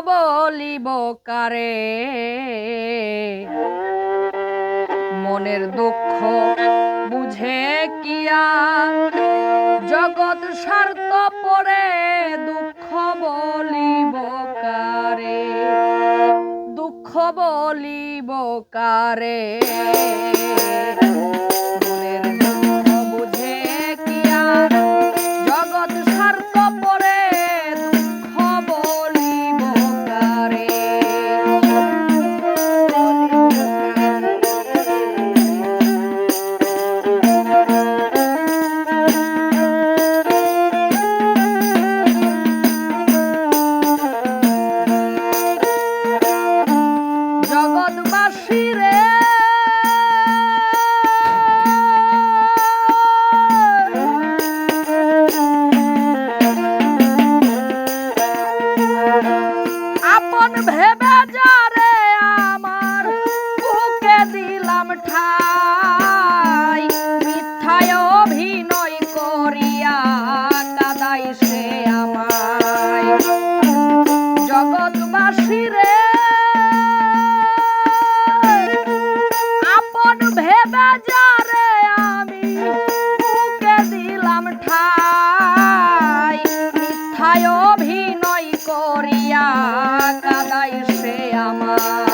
বলিব কারে? মনের দুঃখ বুঝে কিয়া? জগৎ স্বার্থ পরে দুঃখ বলিব কারে? দুঃখ বলিব কারে? 老公。করিয়া কাদাই সে আমার।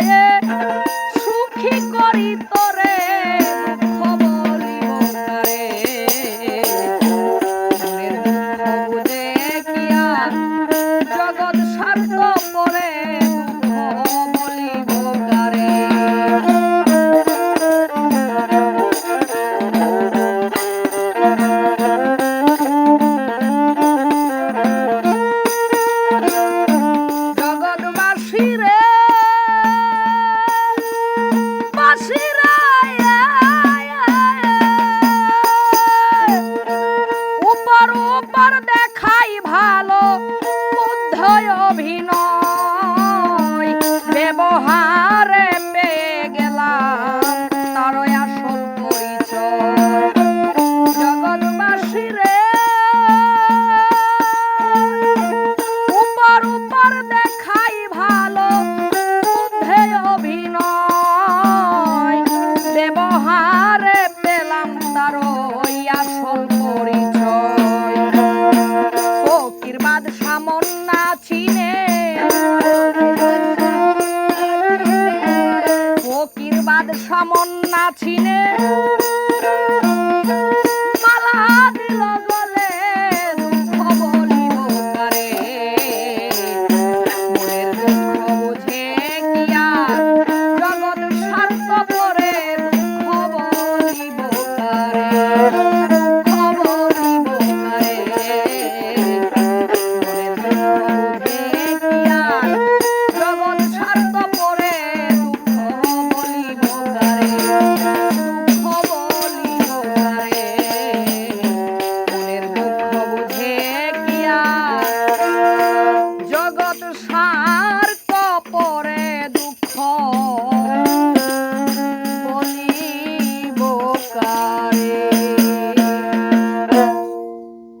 yeah. বাদ সামন ছিনে। আমার কপরে দুঃখ